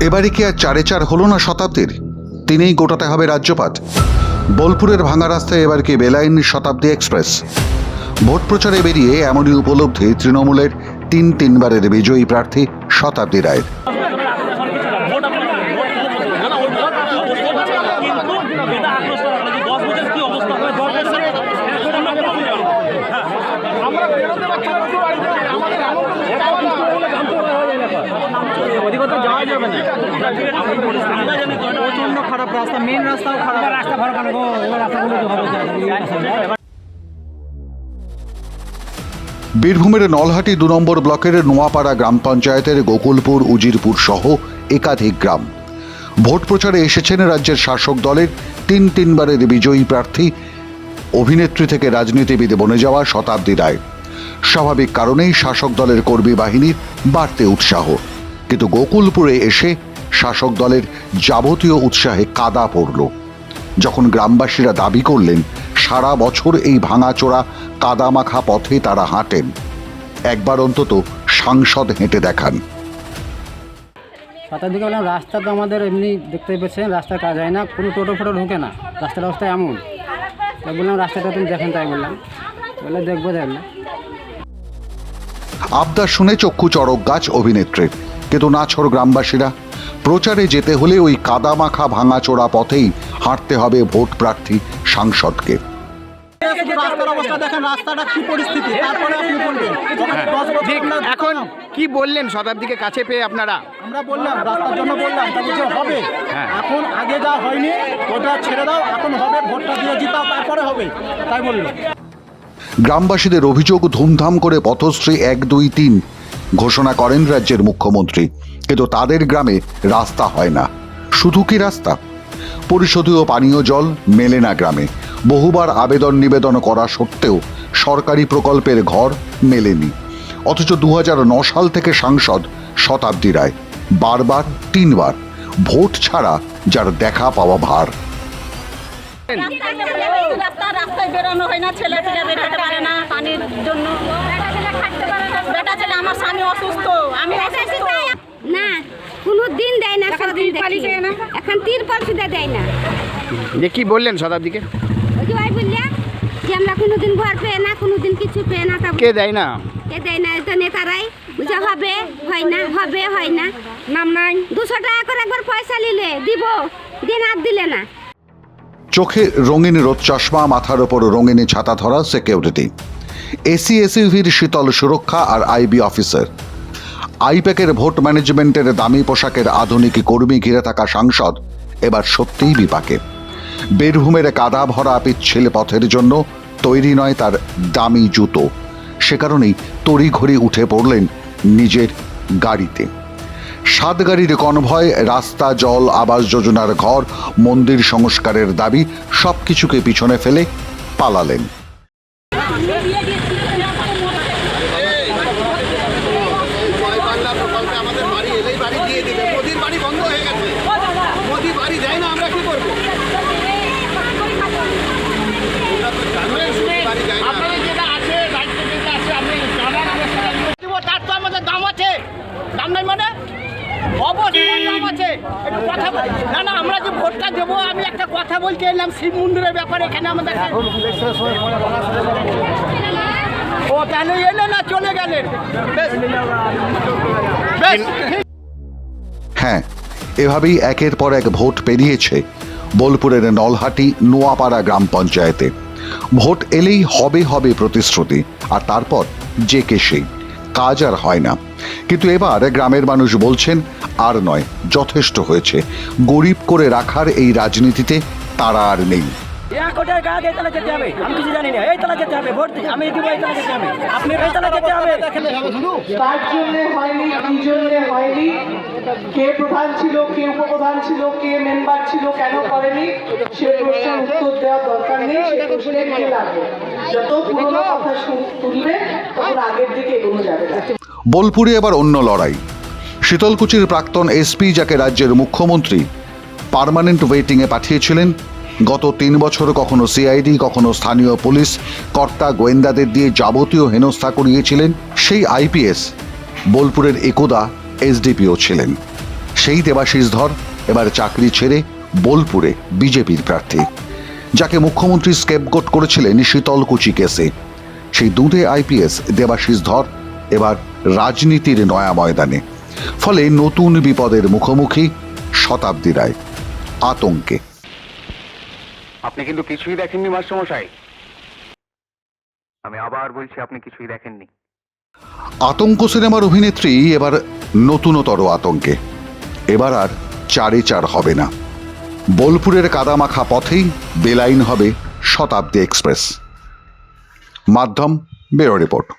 এবারে কি আর চারে চার হলো না শতাব্দীর? তিনিই গোটাতে হবে রাজ্যপাট। বোলপুরের ভাঙা রাস্তায় এবার কি বেলাইন শতাব্দী এক্সপ্রেস? ভোট প্রচারে বেরিয়ে এমনই উপলব্ধি তৃণমূলের তিন তিনবারের বিজয়ী প্রার্থী শতাব্দী রায়ের ওদিকে তো যাওয়া যাবে না প্রচণ্ড খারাপ রাস্তা মেন রাস্তাও খারাপ রাস্তা। এবার রাস্তাগুলো তো ভালো বীরভূমের নলহাটি দু নম্বর ব্লকের নোয়াপাড়া গ্রাম পঞ্চায়েতের গোকুলপুর উজিরপুর সহ একাধিক গ্রাম। ভোট প্রচারে এসেছেন রাজ্যের শাসক দলের তিন তিনবারের বিজয়ী প্রার্থী অভিনেত্রী থেকে রাজনীতিবিদ বনে যাওয়া শতাব্দী রায়। স্বাভাবিক কারণেই শাসক দলের কর্মী বাহিনীর বাড়তে উৎসাহ। কিন্তু গোকুলপুরে এসে শাসক দলের যাবতীয় উৎসাহে কাদা পড়ল। যখন গ্রামবাসীরা দাবি করলেন সারা বছর এই ভাঙাচোরা কাদামাখা পথে তারা হাঁটেন। একবার অন্তত সাংসদ হেঁটে দেখান। সাতার দিকে বললাম রাস্তা তো আমাদের এমনি দেখতে পেয়েছেন রাস্তার কাজ হয় না কোনো টোটো ফোটো ঢুকে না রাস্তার অবস্থা এমন। তাই বললাম রাস্তাটা তুমি দেখেন তাই বললাম। বলে দেখব দেখলাম আবদার শুনে চক্ষু চড়ক গাছ অভিনেত্রীর। কিন্তু নাছর গ্রামবাসীরা প্রচারে যেতে হলে ওই কাদামাখা ভাঙাচোরা পথেই হাঁটতে হবে ভোট প্রার্থী সাংসদকে। অবস্থা দেখেন রাস্তাটা কি পরিস্থিতি তারপরে আপনি বলবেন এখন কি বললেন শতাব্দীকে কাছে পেয়ে আপনারা? আমরা বললাম রাস্তার জন্য বললাম তা বলছে হবে। হ্যাঁ। এখন আগে যা হয়নি ওটা ছেড়ে দাও এখন হবে ভোটটা দিয়ে জিতাও তারপরে হবে। তাই বলল। গ্রামবাসীদের অভিযোগ ধুমধাম করে পথশ্রী এক দুই তিন। ঘোষণা করেন রাজ্যের মুখ্যমন্ত্রী। কিন্তু তাদের গ্রামে রাস্তা হয় না। শুধু কি রাস্তা? পরিশোধীয় পানীয় জল মেলে না গ্রামে। বহুবার আবেদন নিবেদন করা সত্ত্বেও সরকারি প্রকল্পের ঘর মেলেনি। অথচ দু সাল থেকে সাংসদ শতাব্দী রায়। বারবার তিনবার। ভোট ছাড়া যার দেখা পাওয়া ভার। রাস্তায় বেরোনো হয় না ছেলে ছেলে বেরোতে পারে না পানির জন্য। আমার স্বামী অসুস্থ আমি অসুস্থ। না কোনো দিন দেয় না। সদিন এখন তিরপল সুদা দেয় না। যে কি বললেন শতাব্দীকে ওই যে ওই বললে যে আমরা কোনোদিন ঘর পেয়ে না কোনোদিন কিছু পেয়ে না তা কে দেয় না? কে দেয় না তো নেতারাই। বুঝে হবে হয় না হবে হয় না। নাম নাই। দুশো টাকা করে একবার পয়সা নিলে দিব। দিন আর দিলে না। চোখে রঙিন রোদ চশমা মাথার ওপর রঙিন ছাতা ধরা সিকিউরিটি এসি এসইভির শীতল সুরক্ষা আর আইবি অফিসার। আইপ্যাকের ভোট ম্যানেজমেন্টের দামি পোশাকের আধুনিক কর্মী ঘিরে থাকা সাংসদ এবার সত্যিই বিপাকে। বীরভূমের কাদা ভরা পিচ্ছিল পথের জন্য তৈরি নয় তার দামি জুতো। সে কারণেই তড়িঘড়ি উঠে পড়লেন নিজের গাড়িতে। সাত গাড়ির কনভয়, রাস্তা, জল, আবাস যোজনার ঘর, মন্দির সংস্কারের দাবি সবকিছুকে পিছনে ফেলে পালালেন জয় বাংলা প্রকল্পে আমাদের বাড়ি এলেই বাড়ি দিয়ে দিবে মোদির বাড়ি বন্ধ হয়ে গেছে মোদি বাড়ি দেয় না আমরা কি করব বাড়ি দেয় না তার তো আমাদের দাম আছে দাম নাই মানে অবশ্যই দাম আছে একটু কথা না না আমরা যে ভোটটা দেবো আমি একটা কথা বলতে এলাম শিব মন্দিরের ব্যাপারে এখানে আমাদের ও কেন এলে না চলে গেলেন বেশ। বেশ। ঠিক হ্যাঁ এভাবেই একের পর এক ভোট পেরিয়েছে বোলপুরের নলহাটি নোয়াপাড়া গ্রাম পঞ্চায়েতে। ভোট এলেই হবে হবে প্রতিশ্রুতি আর তারপর যে কে সেই। কাজ আর হয় না। কিন্তু এবার গ্রামের মানুষ বলছেন আর নয় যথেষ্ট হয়েছে। গরিব করে রাখার এই রাজনীতিতে তারা আর নেই। এক কোটার গা এই তালা যেতে হবে। আমি কিছু জানি না। এই তালা যেতে হবে ভোট আমি দিব এই তালা যেতে হবে। আপনি এই তালা যেতে হবে। কার জন্য হয়নি কি জন্য হয়নি। কে প্রধান ছিল কে উপপ্রধান ছিল কে মেম্বার ছিল কেন করেনি সে প্রশ্নের উত্তর দেওয়ার দরকার নেই। সে প্রশ্নে কে লাগবে? যত পুরোনো কথা তুলবে তখন আগের দিকে এগোনো যাবে না। বোলপুরে এবার অন্য লড়াই। শীতলকুচির প্রাক্তন এসপি যাকে রাজ্যের মুখ্যমন্ত্রী পার্মানেন্ট ওয়েটিংয়ে পাঠিয়েছিলেন, গত তিন বছর কখনো সিআইডি, কখনো স্থানীয় পুলিশ, কর্তা গোয়েন্দাদের দিয়ে যাবতীয় হেনস্থা করিয়েছিলেন, সেই আইপিএস। বোলপুরের একদা এসডিপিও ছিলেন। সেই দেবাশিস ধর এবার চাকরি ছেড়ে বোলপুরে বিজেপির প্রার্থী, যাকে মুখ্যমন্ত্রী স্কেপগোট করেছিলেন শীতলকুচি কেসে। সেই দুধে আইপিএস দেবাশিস ধর এবার রাজনীতির নয়া ময়দানে। ফলে নতুন বিপদের মুখোমুখি শতাব্দী রায়। আতঙ্কে। আপনি কিন্তু কিছুই দেখেননি মাস্টারমশাই। আমি আবার বলছি আপনি কিছুই দেখেননি। আতঙ্ক সিনেমার অভিনেত্রী এবার নতুনতর আতঙ্কে। এবার আর চারে চার হবে না। বোলপুরের কাদামাখা পথেই বেলাইন হবে শতাব্দী এক্সপ্রেস। মাধ্যম ব্যুরো রিপোর্ট।